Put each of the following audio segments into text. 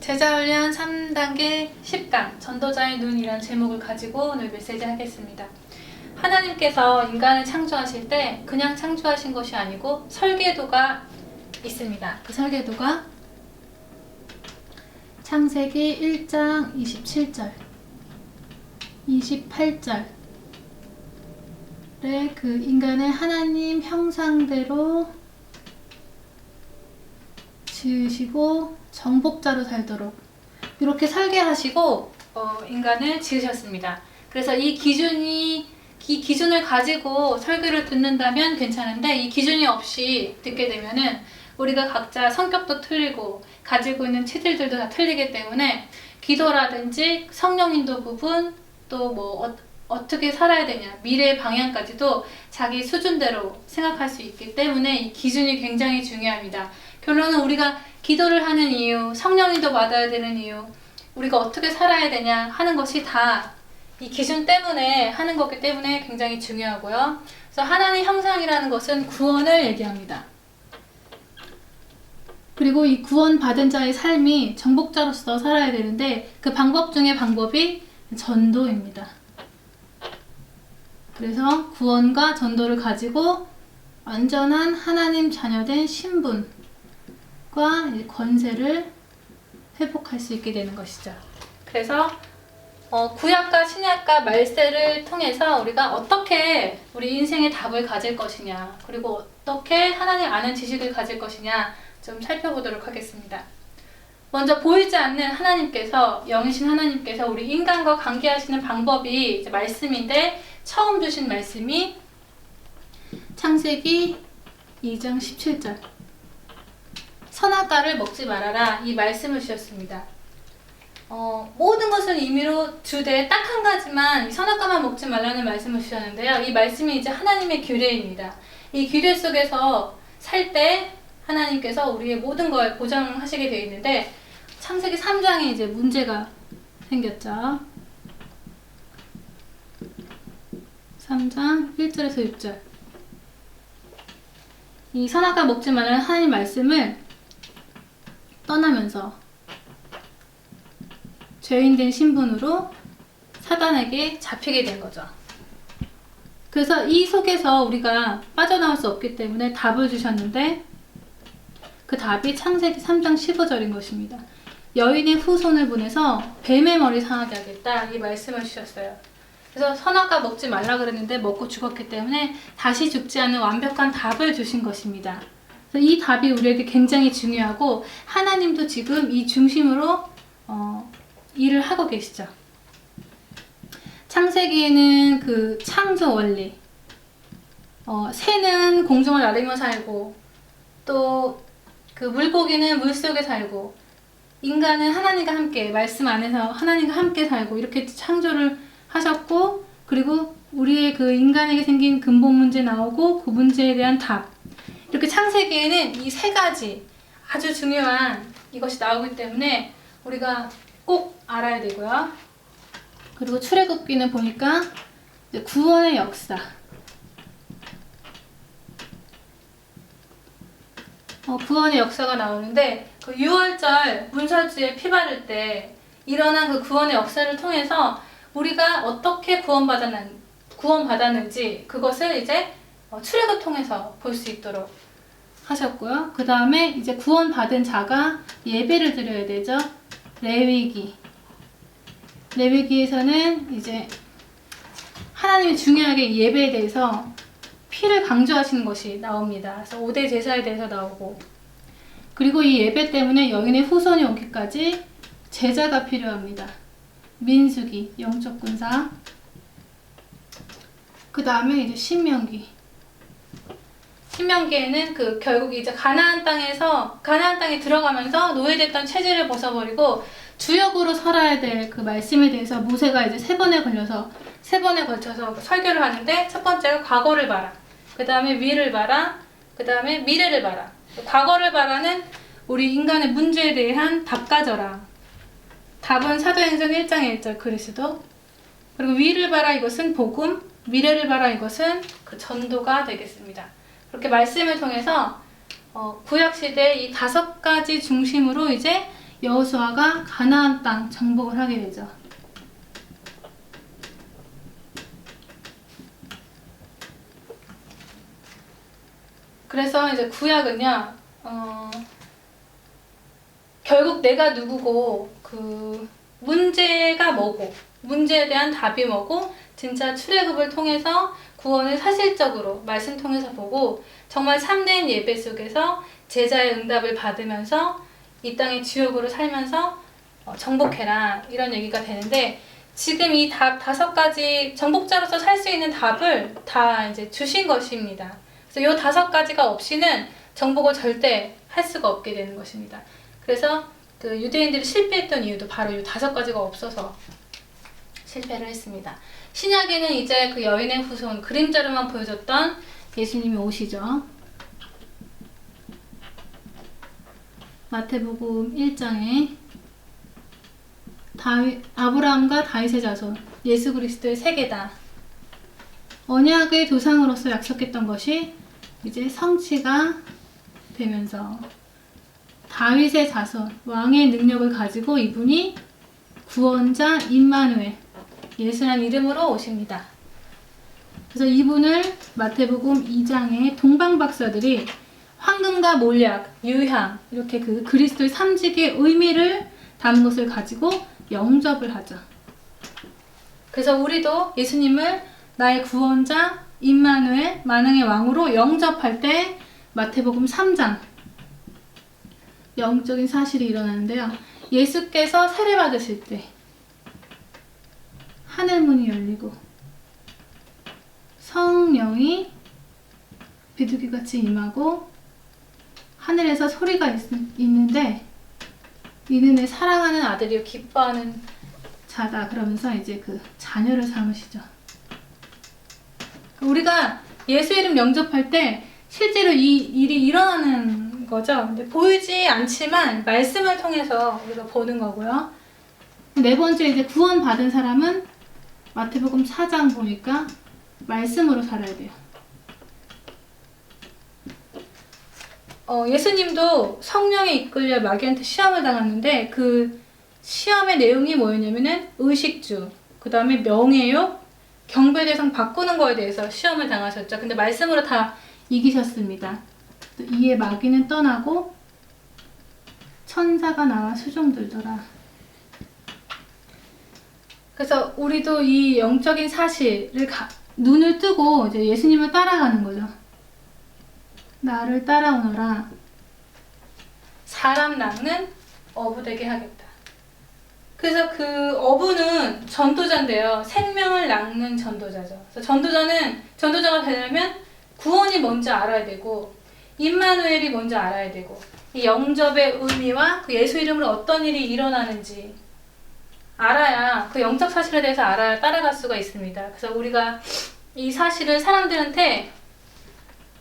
제자훈련 3단계 10강 전도자의 눈이란 제목을 가지고 오늘 메시지 하겠습니다. 하나님께서 인간을 창조하실 때 그냥 창조하신 것이 아니고 설계도가 있습니다. 그 설계도가 창세기 1장 27절, 28절에 그 인간을 하나님 형상대로 지으시고 정복자로 살도록 이렇게 설계하시고 어, 인간을 지으셨습니다. 그래서 이 기준이 이 기준을 가지고 설교를 듣는다면 괜찮은데 이 기준이 없이 듣게 되면은 우리가 각자 성격도 틀리고 가지고 있는 체질들도 다 틀리기 때문에 기도라든지 성령 인도 부분 또뭐 어, 떻게 살아야 되냐 미래의 방향까지도 자기 수준대로 생각할 수 있기 때문에 이 기준이 굉장히 중요합니다. 결론은 우리가 기도를 하는 이유, 성령인도 받아야 되는 이유, 우리가 어떻게 살아야 되냐 하는 것이 다 이 기준 때문에 하는 거기 때문에 굉장히 중요하고요. 그래서 하나님 형상이라는 것은 구원을 얘기합니다. 그리고 이 구원 받은 자의 삶이 정복자로서 살아야 되는데 그 방법 중에 방법이 전도입니다. 그래서 구원과 전도를 가지고 완전한 하나님 자녀된 신분 과이 권세를 회복할 수 있게 되는 것이죠. 그래서 어, 구약과 신약과 말세를 통해서 우리가 어떻게 우리 인생의 답을 가질 것이냐, 그리고 어떻게 하나님 아는 지식을 가질 것이냐 좀 살펴보도록 하겠습니다. 먼저 보이지 않는 하나님께서 영이신 하나님께서 우리 인간과 관계하시는 방법이 말씀인데 처음 주신 말씀이 창세기 2장 17절 선악과를 먹지 말아라 이 말씀을 주셨습니다. 어, 모든 것을 임의로 주되 딱 한 가지만 이 선악과만 먹지 말라는 말씀을 주셨는데요. 이 말씀이 이제 하나님의 규례입니다. 이 규례 속에서 살 때 하나님께서 우리의 모든 걸 보장하시게 되어 있는데 창세기 3장에 이제 문제가 생겼죠. 3장 1절에서 6절. 이 선악과 먹지 말라는 하나님 말씀을 떠나면서 죄인된 신분으로 사단에게 잡히게 된 거죠. 그래서 이 속에서 우리가 빠져나올 수 없기 때문에 답을 주셨는데 그 답이 창세기 3장 15절인 것입니다. 여인의 후손을 보내서 뱀의 머리 상하게 하겠다 이 말씀을 주셨어요. 그래서 선악과 먹지 말라 그랬는데 먹고 죽었기 때문에 다시 죽지 않는 완벽한 답을 주신 것입니다. 이 답이 우리에게 굉장히 중요하고 하나님도 지금 이 중심으로 어, 일을 하고 계시죠. 창세기에는 그 창조 원리, 어, 새는 공중을 나르며 살고, 또 그 물고기는 물 속에 살고, 인간은 하나님과 함께, 말씀 안에서 하나님과 함께 살고, 이렇게 창조를 하셨고, 그리고 우리의 그 인간에게 생긴 근본 문제 나오고, 그 문제에 대한 답. 이렇게 창세기에는 이 세 가지 아주 중요한 이것이 나오기 때문에 우리가 꼭 알아야 되고요. 그리고 출애굽기는 보니까 구원의 역사. 어, 구원의 역사가 나오는데 그 6월절 문설주에 피 바를 때 일어난 그 구원의 역사를 통해서 우리가 어떻게 구원받았는, 구원받았는지 그것을 이제 어, 출애굽 통해서 볼 수 있도록 하셨고요. 그 다음에 이제 구원받은 자가 예배를 드려야 되죠. 레위기. 레위기에서는 이제 하나님이 중요하게 예배에 대해서 피를 강조하시는 것이 나옵니다. 그래서 5대 제사에 대해서 나오고 그리고 이 예배 때문에 여인의 후손이 오기까지 제자가 필요합니다. 민수기, 영적 군사. 그 다음에 이제 신명기. 신명기에는 그 결국 이제 가나안 땅에서 가나안 땅에 들어가면서 노예됐던 체질을 벗어버리고 주역으로 살아야 될 그 말씀에 대해서 모세가 이제 세 번에 걸려서 세 번에 걸쳐서 설교를 하는데 첫 번째가 과거를 봐라. 그 다음에 위를 봐라. 그 다음에 미래를 봐라. 과거를 봐라는 우리 인간의 문제에 대한 답 가져라. 답은 사도행전 1장 1절 그리스도. 그리고 위를 봐라 이것은 복음, 미래를 봐라 이것은 그 전도가 되겠습니다. 그렇게 말씀을 통해서 어, 구약 시대 이 다섯 가지 중심으로 이제 여호수아가 가나안 땅 정복을 하게 되죠. 그래서 이제 구약은요, 어, 결국 내가 누구고 그 문제가 뭐고 문제에 대한 답이 뭐고 진짜 출애굽을 통해서 구원을 사실적으로 말씀 통해서 보고 정말 참된 예배 속에서 제자의 응답을 받으면서 이 땅의 지옥으로 살면서 어, 정복해라 이런 얘기가 되는데 지금 이 답 다섯 가지 정복자로서 살 수 있는 답을 다 이제 주신 것입니다. 그래서 이 다섯 가지가 없이는 정복을 절대 할 수가 없게 되는 것입니다. 그래서 그 유대인들이 실패했던 이유도 바로 이 다섯 가지가 없어서 실패를 했습니다. 신약에는 이제 그 여인의 후손 그림자로만 보여줬던 예수님이 오시죠. 마태복음 1장에 다윗, 아브라함과 다윗의 자손 예수 그리스도의 세계다. 언약의 도상으로서 약속했던 것이 이제 성취가 되면서 다윗의 자손 왕의 능력을 가지고 이분이 구원자 임마누엘 예수란 이름으로 오십니다. 그래서 이분을 마태복음 2장에 동방 박사들이 황금과 몰약, 유향 이렇게 그 그리스도의 삼직의 의미를 담은 것을 가지고 영접을 하죠. 그래서 우리도 예수님을 나의 구원자 임마누엘 만왕의 왕으로 영접할 때 마태복음 3장 영적인 사실이 일어나는데요. 예수께서 세례 받으실 때 하늘 문이 열리고 성령이 비둘기같이 임하고 하늘에서 소리가 있, 있는데 이는 내 사랑하는 아들이요 기뻐하는 자다 그러면서 이제 그 자녀를 삼으시죠. 우리가 예수 이름 영접할 때 실제로 이 일이 일어나는 거죠. 근데 보이지 않지만 말씀을 통해서 우리가 보는 거고요. 네 번째 이제 구원 받은 사람은 마태복음 4장 보니까 말씀으로 살아야 돼요. 어, 예수님도 성령에 이끌려 마귀한테 시험을 당했는데 그 시험의 내용이 뭐였냐면은 의식주, 그 다음에 명예욕, 경배 대상 바꾸는 거에 대해서 시험을 당하셨죠. 근데 말씀으로 다 이기셨습니다. 또 이에 마귀는 떠나고 천사가 나와 수종 들더라. 그래서 우리도 이 영적인 사실을 가, 눈을 뜨고 이제 예수님을 따라가는 거죠. 나를 따라오너라. 사람 낳는 어부 되게 하겠다. 그래서 그 어부는 전도자인데요. 생명을 낳는 전도자죠. 전도자는 전도자가 되려면 구원이 뭔지 알아야 되고 임마누엘이 뭔지 알아야 되고 이 영접의 의미와 그 예수 이름으로 어떤 일이 일어나는지 알아야 그 영적 사실에 대해서 알아야 따라갈 수가 있습니다. 그래서 우리가 이 사실을 사람들한테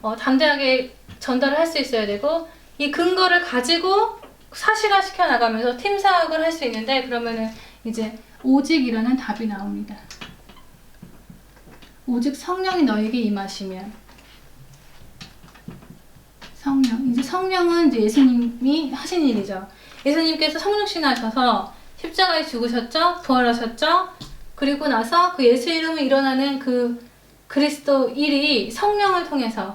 어, 담대하게 전달을 할 수 있어야 되고 이 근거를 가지고 사실화 시켜 나가면서 팀 사역을 할 수 있는데 그러면은 이제 오직이라는 답이 나옵니다. 오직 성령이 너에게 임하시면 성령 이제 성령은 이제 예수님이 하신 일이죠. 예수님께서 성육신하셔서 십자가에 죽으셨죠, 부활하셨죠. 그리고 나서 그 예수 이름으로 일어나는 그 그리스도 일이 성령을 통해서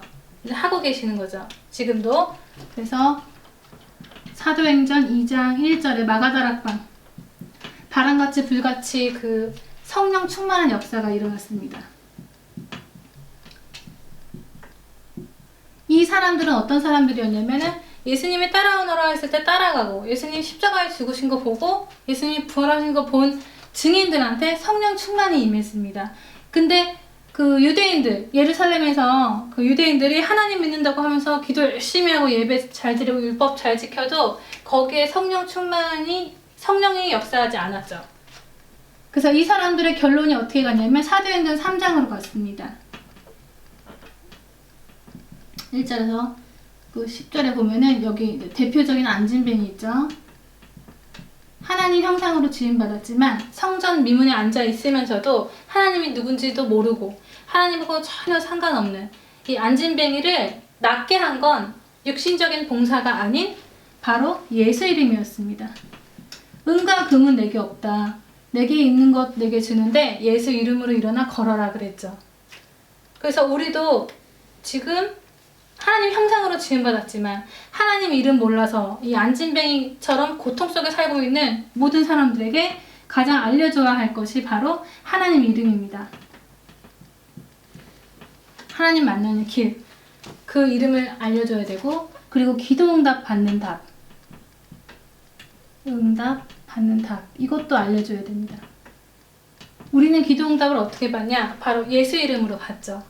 하고 계시는 거죠. 지금도 그래서 사도행전 2장 1절에 마가다락방 바람같이 불같이 그 성령 충만한 역사가 일어났습니다. 이 사람들은 어떤 사람들이었냐면은 예수님이 따라오너라 했을 때 따라가고 예수님 십자가에 죽으신 거 보고 예수님 부활하신 거 본 증인들한테 성령 충만이 임했습니다. 근데 그 유대인들 예루살렘에서 그 유대인들이 하나님 믿는다고 하면서 기도 열심히 하고 예배 잘 드리고 율법 잘 지켜도 거기에 성령 충만이 성령이 역사하지 않았죠. 그래서 이 사람들의 결론이 어떻게 갔냐면 사도행전 3장으로 갔습니다. 1절에서 그 10절에 보면은 여기 대표적인 안진뱅이 있죠. 하나님 형상으로 지음받았지만 성전 미문에 앉아 있으면서도 하나님이 누군지도 모르고 하나님하고 전혀 상관없는 이 안진뱅이를 낫게 한 건 육신적인 봉사가 아닌 바로 예수 이름이었습니다. 은과 금은 내게 없다. 내게 있는 것 내게 주는데 예수 이름으로 일어나 걸어라 그랬죠. 그래서 우리도 지금 하나님 형상으로 지음받았지만 하나님 이름 몰라서 이 안진뱅이처럼 고통 속에 살고 있는 모든 사람들에게 가장 알려줘야 할 것이 바로 하나님 이름입니다. 하나님 만나는 길. 그 이름을 알려줘야 되고, 그리고 기도 응답 받는 답. 응답 받는 답. 이것도 알려줘야 됩니다. 우리는 기도 응답을 어떻게 받냐? 바로 예수 이름으로 받죠.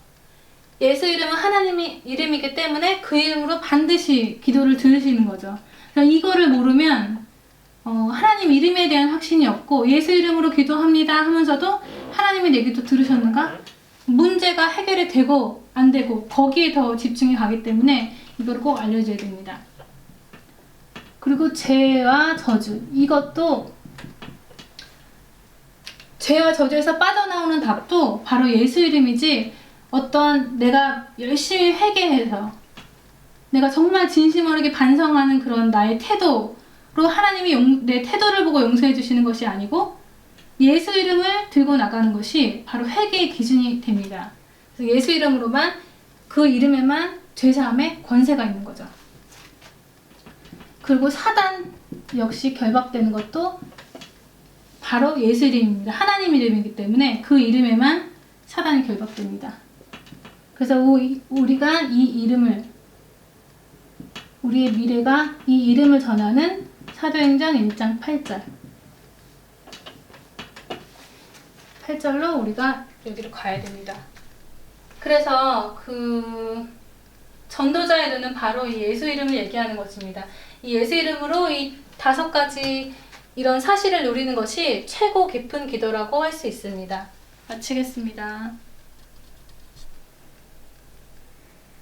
예수 이름은 하나님의 이름이기 때문에 그 이름으로 반드시 기도를 들으시는 거죠. 이거를 모르면 어, 하나님 이름에 대한 확신이 없고 예수 이름으로 기도합니다 하면서도 하나님이 내 기도 들으셨는가? 문제가 해결이 되고 안 되고 거기에 더 집중이 가기 때문에 이걸 꼭 알려줘야 됩니다. 그리고 죄와 저주 이것도 죄와 저주에서 빠져나오는 답도 바로 예수 이름이지 어떤 내가 열심히 회개해서 내가 정말 진심 어리게 반성하는 그런 나의 태도로 하나님이 용- 내 태도를 보고 용서해 주시는 것이 아니고 예수 이름을 들고 나가는 것이 바로 회개의 기준이 됩니다. 그래서 예수 이름으로만 그 이름에만 죄사함의 권세가 있는 거죠. 그리고 사단 역시 결박되는 것도 바로 예수 이름입니다. 하나님 이름이기 때문에 그 이름에만 사단이 결박됩니다. 그래서 우리- 우리가 이 이름을 우리의 미래가 이 이름을 전하는 사도행전 1장 8절 8절로 우리가 여기로 가야 됩니다. 그래서 그 전도자의 눈은 바로 이 예수 이름을 얘기하는 것입니다. 이 예수 이름으로 이 다섯 가지 이런 사실을 누리는 것이 최고 깊은 기도라고 할 수 있습니다. 마치겠습니다.